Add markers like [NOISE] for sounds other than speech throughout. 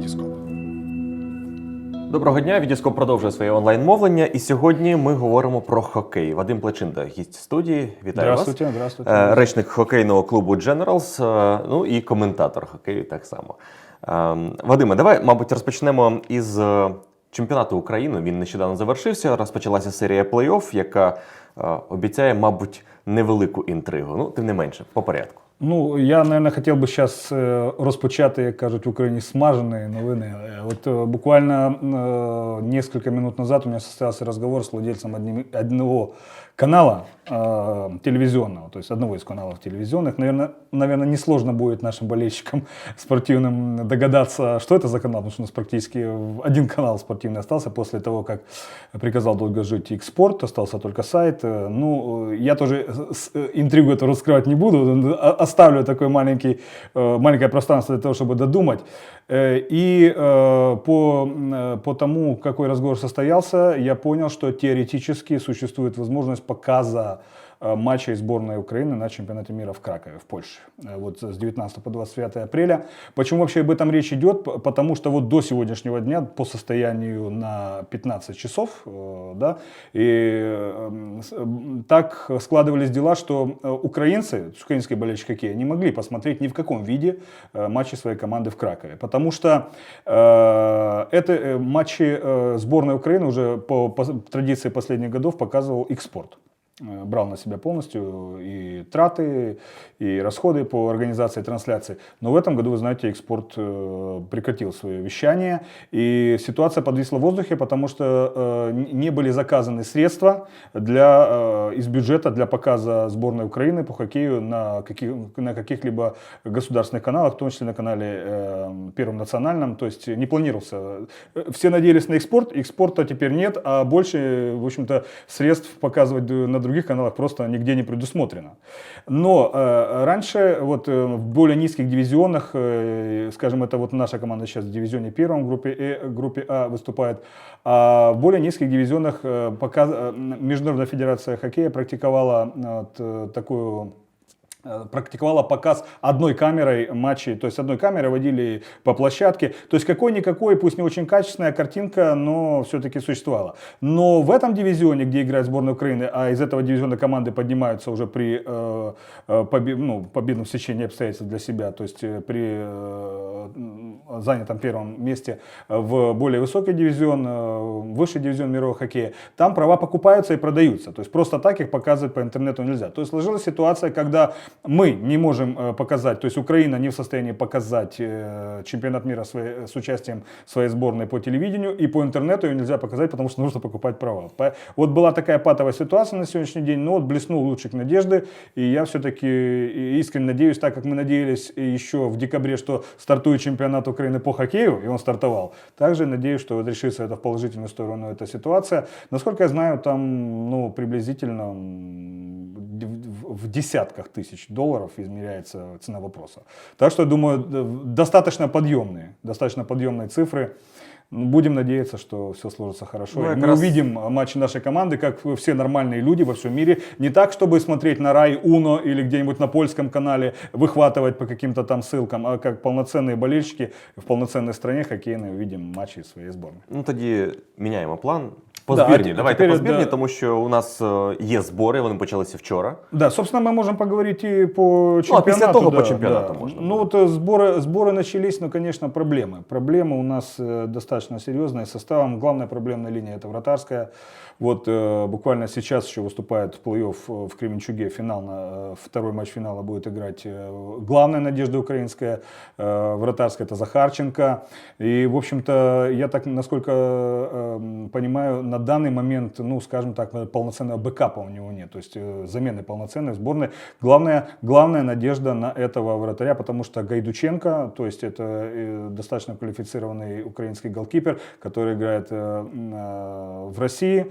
Вітіскоп. Доброго дня, Відіскоп продовжує своє онлайн-мовлення. І сьогодні ми говоримо про хокей. Вадим Плачинда, гість студії. Вітаю Здравствуйте, вас. здравствуйте. Е, Речник хокейного клубу Generals, е, ну і коментатор хокею так само. Ем, Вадиме, давай, мабуть, розпочнемо із е, чемпіонату України. Він нещодавно завершився. Розпочалася серія плей-офф, яка е, обіцяє, мабуть, невелику інтригу. Ну, тим не менше, по порядку. Ну, я, наверное, хотів би зараз розпочати, як кажуть в Україні, смажені новини. Е, От е, буквально э, несколько минут назад у меня состоялся разговор с владельцем одним- одного канала э, телевизионного, то есть одного из каналов телевизионных. Наверное, наверное, несложно будет нашим болельщикам [LAUGHS] спортивным догадаться, что это за канал, потому что у нас практически один канал спортивный остался после того, как приказал долго жить X-Sport, остался только сайт. Э, Ну, э, я тоже с- э, интригу эту раскрывать не буду, о- оставлю такой маленький, э, маленькое пространство для того, чтобы додумать. Э, И э, по, по тому, какой разговор состоялся, я понял, что теоретически существует возможность показа матчей сборной Украины на чемпионате мира в Кракове, в Польше. Э, Вот с 19 по 29 апреля. Почему вообще об этом речь идет? Потому что вот до сегодняшнего дня, по состоянию на 15 часов, э, да, и э, так складывались дела, что э, украинцы, украинские болельщики хоккея, не могли посмотреть ни в каком виде э, матчи своей команды в Кракове. Потому что э, это э, матчи э, сборной Украины уже по, по традиции последних годов показывал X-Sport э, брал на себя полностью и траты, и расходы по организации трансляции. Но в этом году, вы знаете, экспорт э, прекратил свое вещание, и ситуация подвисла в воздухе, потому что э, не были заказаны средства для, э, из бюджета для показа сборной Украины по хоккею на, каких, на каких-либо государственных каналах, в том числе на канале э, Первом национальном, то есть не планировался. Э, Все надеялись на экспорт, экспорта теперь нет, а больше, в общем-то, средств показывать на других каналах просто нигде не предусмотрено. Но э, раньше вот э, в более низких дивизионах, э, скажем, это вот наша команда сейчас в дивизионе первом, группе, э, группе А выступает, а в более низких дивизионах э, пока э, Международная федерация хоккея практиковала э, э, такую практиковала показ одной камерой матчей, то есть одной камерой водили по площадке. То есть какой-никакой, пусть не очень качественная картинка, но все-таки существовала. Но в этом дивизионе, где играет сборная Украины, а из этого дивизиона команды поднимаются уже при э, э, побе- ну, победном сечении обстоятельств для себя, то есть э, при э, занятом первом месте э, в более высокий дивизион, э, высший дивизион мирового хоккея, там права покупаются и продаются. То есть просто так их показывать по интернету нельзя. То есть сложилась ситуация, когда мы не можем э, показать, то есть Украина не в состоянии показать э, чемпионат мира своей- с участием своей сборной по телевидению, и по интернету ее нельзя показать, потому что нужно покупать права. Вот была такая патовая ситуация на сегодняшний день, но вот блеснул лучик надежды, и я все-таки искренне надеюсь, так как мы надеялись еще в декабре, что стартует чемпионат Украины по хоккею, и он стартовал, также надеюсь, что вот решится это в положительную сторону эта ситуация. Насколько я знаю, там ну, приблизительно в десятках тысяч долларов измеряется цена вопроса. Так что, я думаю, достаточно подъемные, достаточно подъемные цифры. Ну, Будем надеяться, что все сложится хорошо. Ну, И как мы раз- увидим матчи нашей команды, как все нормальные люди во всем мире. Не так, чтобы смотреть на Рай Уно или где-нибудь на польском канале, выхватывать по каким-то там ссылкам, а как полноценные болельщики в полноценной стране хоккейной увидим матчи своей сборной. Ну тоді міняємо план. По Да, а збірні. т- Давайте тепер, по збірні, да. тому що у нас е, є збори, вони почалися вчора. Да, собственно, мы можем поговорить и по чемпионату. после того да, по чемпионату да. можно Ну вот э, сборы, сборы начались, но, конечно, проблемы. Проблемы у нас э, достаточно серьезные с составом. Главная проблемная линия это вратарская. Вот э, буквально сейчас еще выступает в плей-офф э, в Кременчуге. Финал на, э, второй матч финала будет играть э, главная надежда украинская, э, вратарская это Захарченко. И, в общем-то, я так, насколько э, понимаю, на данный момент, ну, скажем так, полноценного бэкапа у него нет. То есть э, замены полноценной сборной. Главная, главная надежда на этого вратаря, потому что Гайдученко, то есть это э, достаточно квалифицированный украинский голкипер, который играет э, э, в России,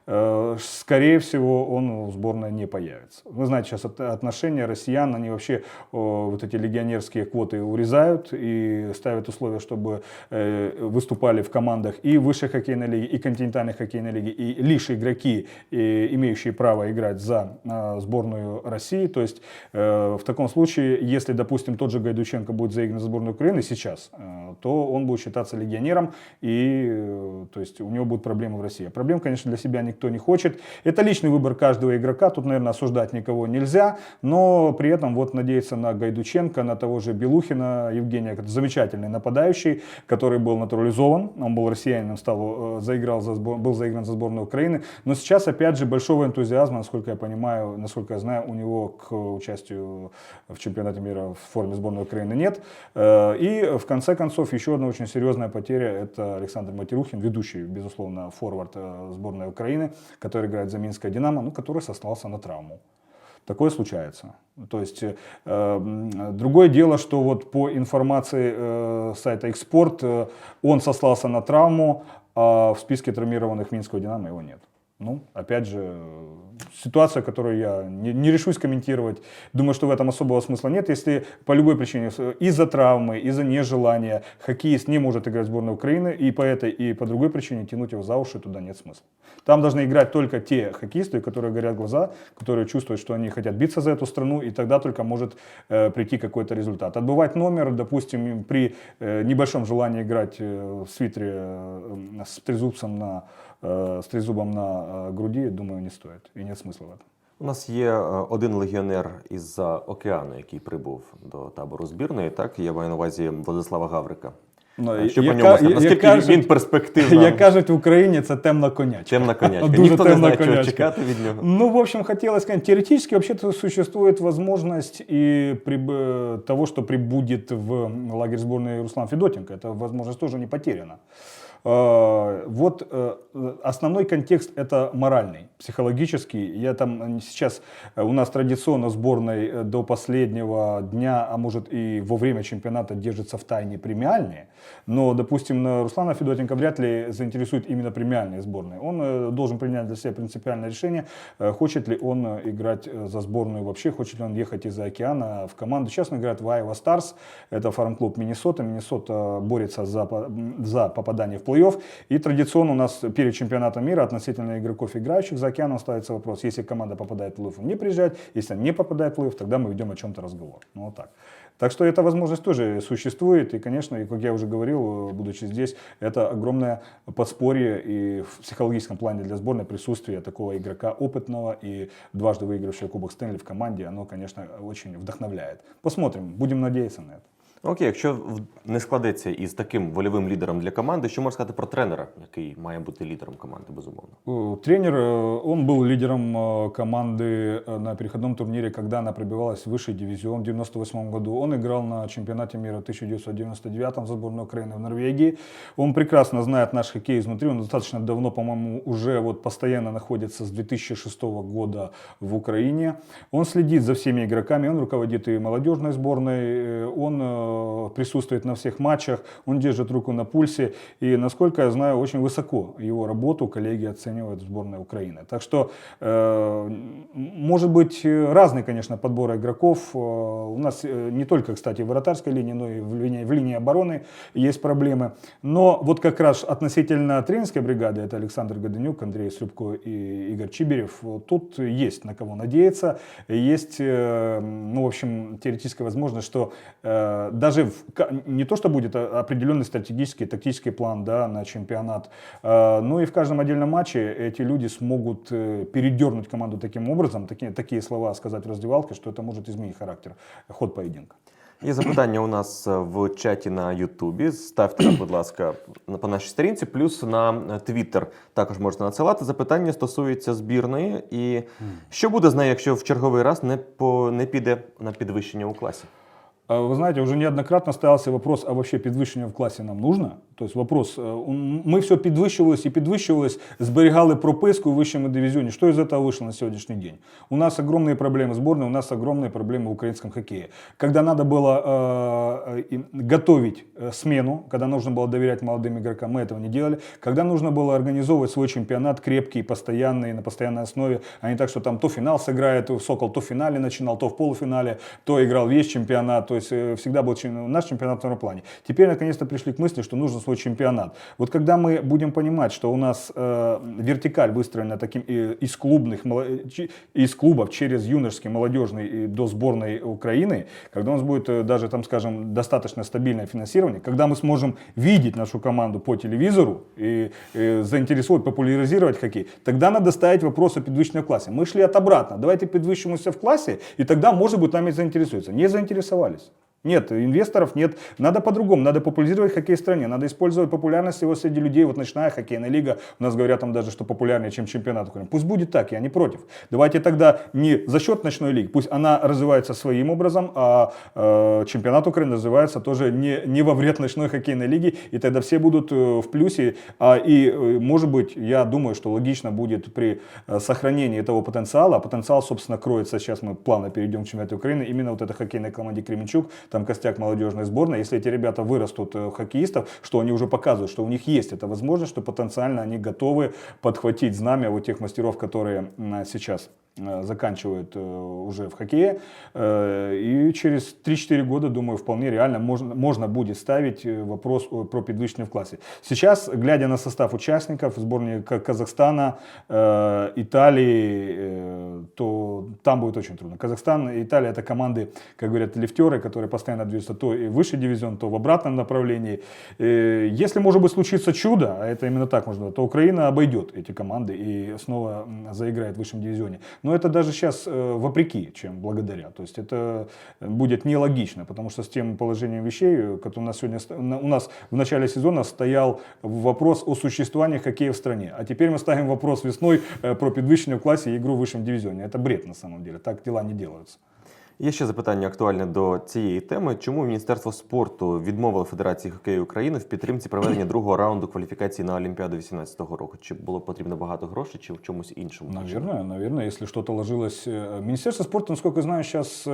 скорее всего, он в сборной не появится. Вы знаете, сейчас от- отношения россиян, они вообще о, вот эти легионерские квоты урезают и ставят условия, чтобы э, выступали в командах и высшей хоккейной лиги, и континентальной хоккейной лиги, и лишь игроки, э, имеющие право играть за э, сборную России. То есть э, в таком случае, если, допустим, тот же Гайдученко будет заигран за сборную Украины сейчас, э, то он будет считаться легионером, и э, то есть у него будут проблемы в России. Проблем, конечно, для себя никто не хочет. Это личный выбор каждого игрока, тут, наверное, осуждать никого нельзя, но при этом вот надеяться на Гайдученко, на того же Белухина, Евгения, это замечательный нападающий, который был натурализован, он был россиянином, стал, э, заиграл за сбор- был заигран за сборную Украины, но сейчас, опять же, большого энтузиазма, насколько я понимаю, насколько я знаю, у него к участию в чемпионате мира в форме сборной Украины нет. Э, И в конце концов еще одна очень серьезная потеря – это Александр Матерухин, ведущий, безусловно, форвард э, сборной Украины, который играет за Минское «Динамо», ну, который сослался на травму. Такое случается. То есть э, другое дело, что вот по информации э, сайта «Экспорт» э, он сослался на травму, а в списке травмированных Минского «Динамо» его нет. Ну, опять же, ситуация, которую я не, не решусь комментировать. Думаю, что в этом особого смысла нет. Если по любой причине, из-за травмы, из-за нежелания, хоккеист не может играть в сборной Украины, и по этой, и по другой причине тянуть его за уши туда нет смысла. Там должны играть только те хоккеисты, у которых горят глаза, которые чувствуют, что они хотят биться за эту страну, и тогда только может э, прийти какой-то результат. Отбывать номер, допустим, при э, небольшом желании играть э, в свитере э, с трезубцем на, с трезубом на э, груди, думаю, не стоит. И нет смысла в этом. У нас є е, один легіонер із-за океану, який прибув до табору збірної. Так, я маю на увазі Владислава Гаврика. Ну, Е, Що по я ньому ка- сказати? я- Наскільки я кажуть- він перспективна? [LAUGHS] Як кажуть в Україні, це темна конячка. Темна конячка. Дуже Ніхто не темна знає, чого конячка. чекати від нього. Ну, в общем, хотелось сказать, теоретически вообще-то существует возможность и приб- того, что прибудет в лагерь сборной Руслан Федотенко. Эта возможность тоже не потеряна. Э, Вот э, основной контекст это моральный, психологический. Я там э, сейчас э, у нас традиционно сборной до последнего дня, а может и во время чемпионата держится в тайне премиальные. Но, допустим, на Руслана Федотенко вряд ли заинтересует именно премиальные сборные. Он должен принять для себя принципиальное решение, хочет ли он играть за сборную вообще, хочет ли он ехать из-за океана в команду. Сейчас он играет в Iowa Stars, это фарм-клуб Миннесота. Миннесота борется за, за попадание в плей-офф. И традиционно у нас перед чемпионатом мира относительно игроков, играющих за океаном, ставится вопрос, если команда попадает в плей-офф, он не приезжает, если она не попадает в плей-офф, тогда мы ведем о чем-то разговор. Ну, вот так. Так что эта возможность тоже существует. И, конечно, и, как я уже говорил, будучи здесь, это огромное подспорье и в психологическом плане для сборной присутствие такого игрока опытного и дважды выигравшего Кубок Стэнли в команде, оно, конечно, очень вдохновляет. Посмотрим, будем надеяться на это. Окей, якщо в- не складеться із таким вольовим лідером для команди, що можна сказати про тренера, який має бути лідером команди, безумовно? Э, Тренер, э, он был лидером э, команды э, на переходном турнире, когда она пробивалась в высший дивизион в 98 году. Он играл на чемпионате мира 1999 за сборную Украины в Норвегии. Он прекрасно знает наш хоккей изнутри. Он достаточно давно, по-моему, уже вот постоянно находится с 2006 года в Украине. Он следит за всеми игроками, он руководит и молодежной сборной, э, он э, присутствует на всех матчах, он держит руку на пульсе. И, насколько я знаю, очень высоко его работу коллеги оценивают в сборной Украины. Так что, э, может быть, э, разный, конечно, подбор игроков. Э, У нас э, не только, кстати, в вратарской линии, но и в линии, в линии обороны есть проблемы. Но вот как раз относительно тренерской бригады, это Александр Годенюк, Андрей Слюбко и Игорь Чиберев, тут есть на кого надеяться. Есть, э, ну, в общем, теоретическая возможность, что э, даже в ка- не то, что будет а- определенный стратегический, тактический план да, на чемпионат, э, но и в каждом отдельном матче эти люди смогут э, передернуть команду таким образом, такие, такие слова сказать в раздевалке, что это может изменить характер, ход поединка. Є запитання у нас е, в чаті на Ютубі. Ставте, нам, будь ласка, на- по нашій сторінці, плюс на е, Твіттер також можете надсилати. Запитання стосується збірної. І що буде з нею, якщо в черговий раз не, по, не піде на підвищення у класі? А Вы знаете, уже неоднократно ставился вопрос, а вообще підвищення в класі нам нужно? То есть вопрос, э, м- мы все підвищувалось і підвищувалось, зберігали прописку в вищому дивізіоні. Что из этого вышло на сегодняшний день? У нас огромные проблемы сборной, у нас огромные проблемы в украинском хоккее. Когда надо было э, э, и готовить э, смену, когда нужно было доверять молодым игрокам, мы этого не делали. Когда нужно было организовывать свой чемпионат крепкий, постоянный, на постоянной основе, а не так, что там то финал сыграет, Сокол то в финале начинал, то в полуфинале, то играл весь чемпионат. То есть э, всегда был чем- наш чемпионат на втором плане. Теперь наконец-то пришли к мысли, что нужно свой свой чемпионат. Вот когда мы будем понимать, что у нас э, вертикаль выстроена таким э, из клубных, из клубов через юношеский, молодежный и до сборной Украины, когда у нас будет э, даже, там, скажем, достаточно стабильное финансирование, когда мы сможем видеть нашу команду по телевизору и, э, заинтересовать, популяризировать хоккей, тогда надо ставить вопрос о подвищенном классе. Мы шли от обратно. Давайте подвищимся в классе, и тогда, может быть, нами заинтересуются. Не заинтересовались. Нет, инвесторов нет. Надо по-другому. Надо популяризировать хоккей в стране. Надо использовать популярность его среди людей. Вот ночная хоккейная лига. У нас говорят там даже, что популярнее, чем чемпионат. Пусть будет так, я не против. Давайте тогда не за счет ночной лиги. Пусть она развивается своим образом, а э, чемпионат Украины развивается тоже не, не во вред ночной хоккейной лиги. И тогда все будут э, в плюсе. А, и, э, может быть, я думаю, что логично будет при э, сохранении этого потенциала. А потенциал, собственно, кроется. Сейчас мы плавно перейдем к чемпионату Украины. Именно вот этой хоккейной команде Кременчук там костяк молодежной сборной. Если эти ребята вырастут э, хоккеистов, что они уже показывают, что у них есть эта возможность, что потенциально они готовы подхватить знамя вот тех мастеров, которые м, сейчас заканчивают э, уже в хоккее. Э, И через 3-4 года, думаю, вполне реально можно, можно будет ставить э, вопрос про подвищение в классе. Сейчас, глядя на состав участников сборной Ка- Казахстана, Италии, то там будет очень трудно. Казахстан и Италия это команды, как говорят, лифтеры, которые постоянно движутся то и выше дивизион, то в обратном направлении. Если, может быть, случится чудо, а это именно так можно, то Украина обойдет эти команды и снова заиграет в высшем дивизионе. Но это даже сейчас э, вопреки, чем благодаря. То есть это будет нелогично, потому что с тем положением вещей, э, которое у нас сегодня, у нас в начале сезона стоял вопрос о существовании хоккея в стране. А теперь мы ставим вопрос весной э, про подвищение в классе и игру в высшем дивизионе. Это бред на самом деле, так дела не делаются. Є ще запитання актуальне до цієї теми. Чому Міністерство спорту відмовило Федерації хокею України в підтримці проведення другого раунду кваліфікації на Олімпіаду 2018 року? Чи було потрібно багато грошей, чи в чомусь іншому? Наверное, наверное, якщо щось ложилось. спорту. Министерство спорта, знаю, зараз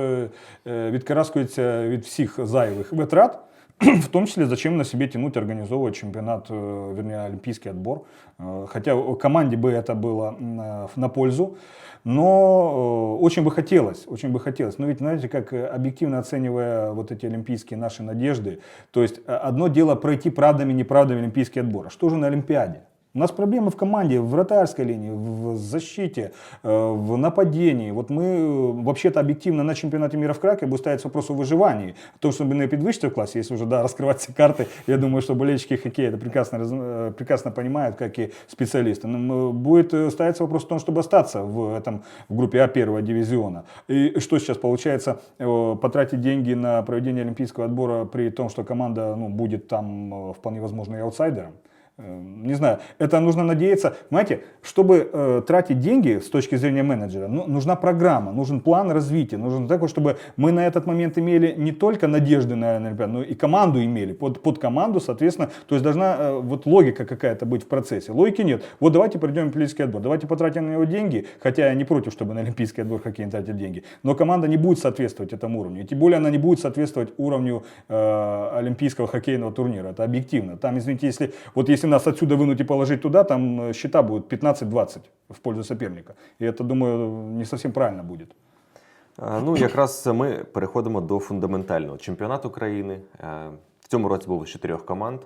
відкараскується від всіх зайвих витрат. [CLEARS THROAT] В том числе, зачем на себе тянуть, организовывать чемпионат, э, вернее, олимпийский отбор. Э, Хотя команде бы это было э, на пользу. Но очень бы хотелось, очень бы хотелось. Но ведь, знаете, как объективно оценивая вот эти олимпийские наши надежды, то есть одно дело пройти правдами, неправдами олимпийский отбор. А что же на Олимпиаде? У нас проблемы в команде, в вратарской линии, в защите, э, в нападении. Вот мы э, вообще-то объективно на чемпионате мира в Краке будет ставить вопрос о выживании. О том, чтобы не подвищить в классе, если уже да, раскрывать все карты. Я думаю, что болельщики хоккея это прекрасно, э, прекрасно понимают, как и специалисты. Но, будет ставиться вопрос о том, чтобы остаться в, этом, в группе А первого дивизиона. И что сейчас получается? Потратить деньги на проведение олимпийского отбора при том, что команда ну, будет там вполне возможно и аутсайдером. Э, Не знаю, это нужно надеяться. Понимаете, чтобы э, тратить деньги с точки зрения менеджера, ну, нужна программа, нужен план развития, нужно такой, чтобы мы на этот момент имели не только надежды на, Олимпиаду, но и команду имели, под, под команду, соответственно, то есть должна э, вот логика какая-то быть в процессе. Логики нет. Вот давайте пройдем олимпийский отбор, давайте потратим на него деньги, хотя я не против, чтобы на олимпийский отбор хоккей тратить деньги, но команда не будет соответствовать этому уровню, и тем более она не будет соответствовать уровню э, олимпийского хоккейного турнира, это объективно. Там, извините, если, вот если нас отсюда вынуть и положить туда, там э, счета будут 15-20 в пользу соперника. И это, думаю, не совсем правильно будет. Е, Ну, якраз ми переходимо до фундаментального чемпіонату України. Е, В цьому році було з чотирьох команд.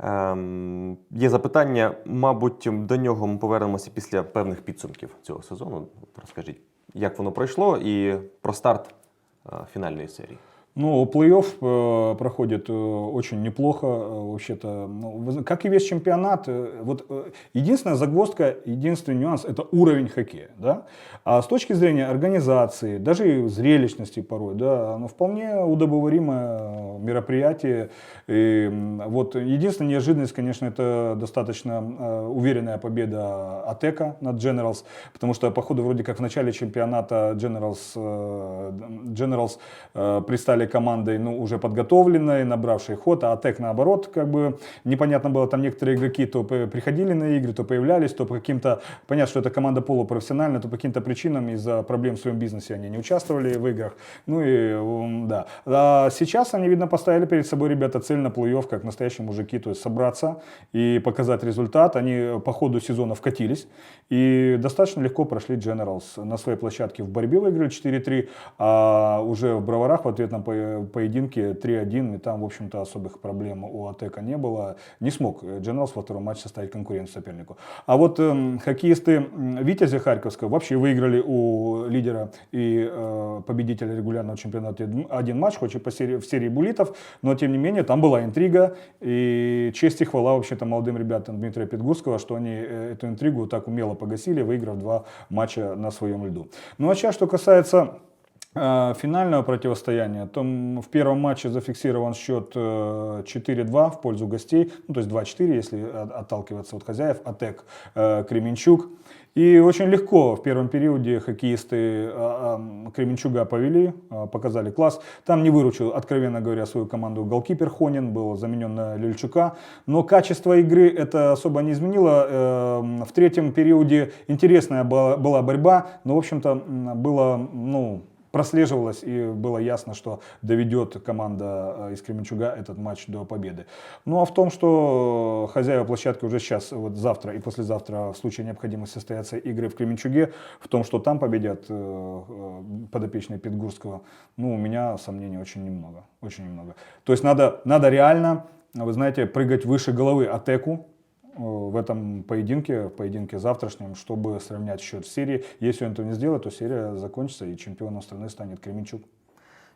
Ем, Є запитання, мабуть, до нього ми повернемося після певних підсумків цього сезону. От Розкажіть, як воно пройшло і про старт е, фінальної серії. Ну, плей-офф э, проходит э, очень неплохо, э, вообще-то. Ну, как и весь чемпионат, вот единственная загвоздка, единственный нюанс – это уровень хоккея, да. А с точки зрения организации, даже и зрелищности порой, да, оно вполне удобоваримое мероприятие. И вот единственная неожиданность, конечно, это достаточно уверенная победа Атека над Generals, потому что, по ходу, вроде как в начале чемпионата Generals, Generals э, пристали командой, ну, уже подготовленной, набравшей ход, а Атек, наоборот, как бы непонятно было, там некоторые игроки то приходили на игры, то появлялись, то по каким-то, понятно, что это команда полупрофессиональная, то по каким-то причинам из-за проблем в своем бизнесе они не участвовали в играх, ну и, да. А сейчас они, видно, поставили перед собой, ребята, цель на плей-офф, как настоящие мужики, то есть собраться и показать результат. Они по ходу сезона вкатились и достаточно легко прошли Generals на своей площадке в борьбе выиграли 4-3, а уже в Броварах в ответном поединке по- поединке 3-1, и там, в общем-то, особых проблем у Атека не было. Не смог э, Дженералс во втором матче составить конкуренцию сопернику. А вот эм, хоккеисты Витязя Харьковского вообще выиграли у лидера и э, победителя регулярного чемпионата один- матч, хоть и по серии, в серии буллитов, но тем не менее там была интрига, и честь и хвала вообще-то молодым ребятам Дмитрия Петгурского, что они э, эту интригу так умело погасили, выиграв два матча на своем льду. Ну а сейчас, что касается э, финального противостояния, то м, в первом матче зафиксирован счет э, 4-2 в пользу гостей, ну, то есть 2-4, если от- отталкиваться от хозяев, Атек, э, Кременчук. И очень легко в первом периоде хоккеисты а, ам, Кременчуга повели, а, показали класс. Там не выручил, откровенно говоря, свою команду голкипер Хонин, был заменен на Лельчука. Но качество игры это особо не изменило. В третьем периоде интересная была борьба, но, в общем-то, было, ну, прослеживалось и было ясно, что доведет команда э, из Кременчуга этот матч до победы. Ну а в том, что хозяева площадки уже сейчас, вот завтра и послезавтра в случае необходимости состоятся игры в Кременчуге, в том, что там победят э, э, подопечные Петгурского, ну у меня сомнений очень немного, очень немного. То есть надо, надо реально, вы знаете, прыгать выше головы Атеку, в этом поединке, в поединке завтрашнем, чтобы сравнять счет в серии. Если он этого не сделает, то серия закончится и чемпионом страны станет Кременчук.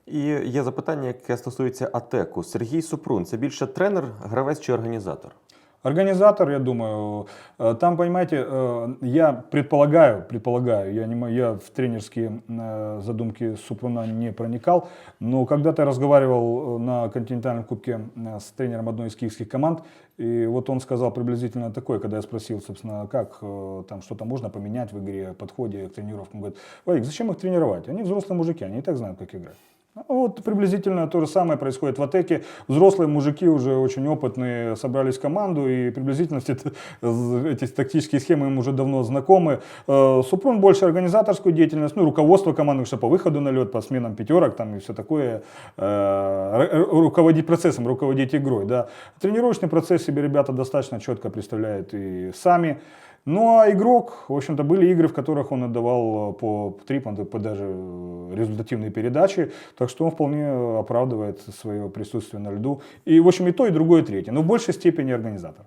І є запитання, яке стосується АТЕКу. Сергій Супрун це більше тренер, гравець чи організатор? Организатор, я думаю, э, там, понимаете, э, я предполагаю, предполагаю, я, не, я в тренерские э, задумки Супруна не проникал, но когда-то я разговаривал на континентальном кубке с тренером одной из киевских команд, и вот он сказал приблизительно такое, когда я спросил, собственно, как там что-то можно поменять в игре, подходе к тренировкам, он говорит, Вадик, зачем их тренировать? Они взрослые мужики, они и так знают, как играть. А Вот приблизительно то же самое происходит в Атеке. Взрослые мужики уже очень опытные собрались в команду и приблизительно все эти тактические схемы им уже давно знакомы. Э, Супрун больше организаторскую деятельность, ну, руководство команды, что по выходу на лед, по сменам пятерок там и все такое, э, руководить процессом, руководить игрой. Да. Тренировочный процесс себе ребята достаточно четко представляют и сами. Ну а игрок, в общем-то, были игры, в которых он отдавал э, по три, по, по даже э, результативные передачи, так что он вполне оправдывает свое присутствие на льду. И, в общем, и то, и другое, и третье, но в большей степени организатор.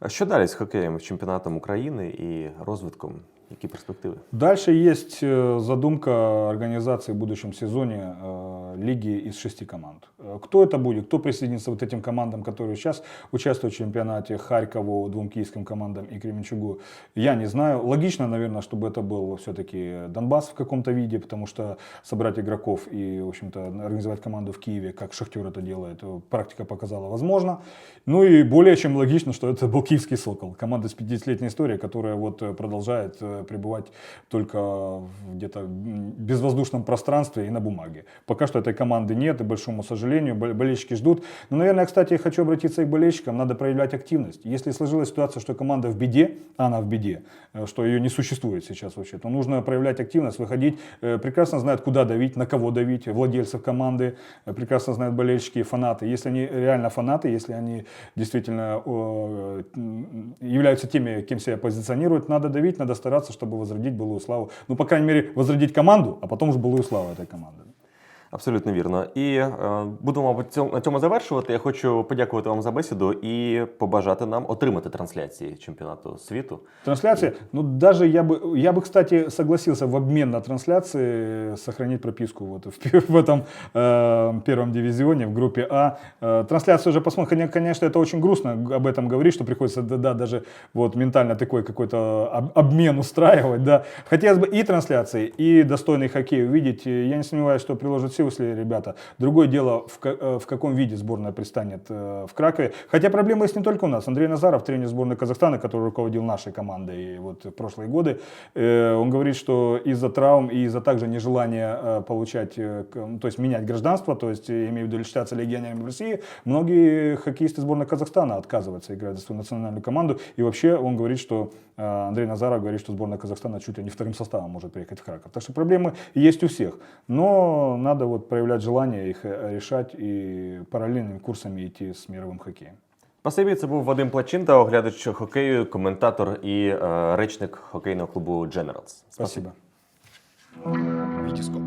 А Що далі з хокеєм, з чемпіонатом України і розвитком? Які перспективи? Дальше есть э, задумка организации в будущем сезоне э, лиги из шести команд. Э, Кто это будет, кто присоединится вот этим командам, которые сейчас участвуют в чемпионате Харькову, двум киевским командам и Кременчугу, я не знаю. Логично, наверное, чтобы это был все-таки Донбасс в каком-то виде, потому что собрать игроков и, в общем-то, организовать команду в Киеве, как Шахтер это делает, э, практика показала возможно. Ну и более чем логично, что это был киевский «Сокол», команда с 50-летней историей, которая вот продолжает пребывать только в где-то м, безвоздушном пространстве и на бумаге. Пока что этой команды нет, и, большому сожалению, бол- болельщики ждут. Но, наверное, кстати, хочу обратиться и к болельщикам, надо проявлять активность. Если сложилась ситуация, что команда в беде, а она в беде, э, что ее не существует сейчас вообще, то нужно проявлять активность, выходить, э, прекрасно знают, куда давить, на кого давить, владельцев команды, э, прекрасно знают болельщики и фанаты. Если они реально фанаты, если они действительно являются теми, кем себя позиционируют, надо давить, надо стараться, чтобы возродить былую славу. Ну, по крайней мере, возродить команду, а потом уже былую славу этой команды. Абсолютно вірно. І е, будемо мабуть, цьому- на цьому завершувати. Я хочу подякувати вам за бесіду і побажати нам отримати трансляції чемпіонату світу. Трансляции, ну даже я бы, я бы, кстати, согласился в обмен на трансляции сохранить прописку вот в, пер- в этом э, первом дивизионе, в группе А. Э, трансляцию уже посмотрим, Коня- конечно, это очень грустно г- об этом говорить, что приходится, да, да, даже вот ментально такой какой-то об- обмен устраивать, да. Хотелось бы и трансляции, и достойный хоккей увидеть. И Я не сомневаюсь, что приложат силы, если ребята. Другое дело, в, э, в каком виде сборная пристанет э, в Кракове. Хотя проблема есть не только у нас. Андрей Назаров, тренер сборной Казахстана, который руководил нашей командой вот в прошлые годы, э, он говорит, что из-за травм и из-за также нежелания получать, то есть менять гражданство, то есть имею в виду считаться легионерами в России, многие хоккеисты сборной Казахстана отказываются играть за свою национальную команду. И вообще он говорит, что Андрей Назаров говорит, что сборная Казахстана чуть ли не вторым составом может приехать в Краков. Так что проблемы есть у всех. Но надо вот проявлять желание их э, решать и параллельными курсами идти с мировым хоккеем. Спасибі, це був Вадим Плачинта, оглядач хокею, коментатор і е, речник хокейного клубу Generals. Спасибо. Вітіскоп.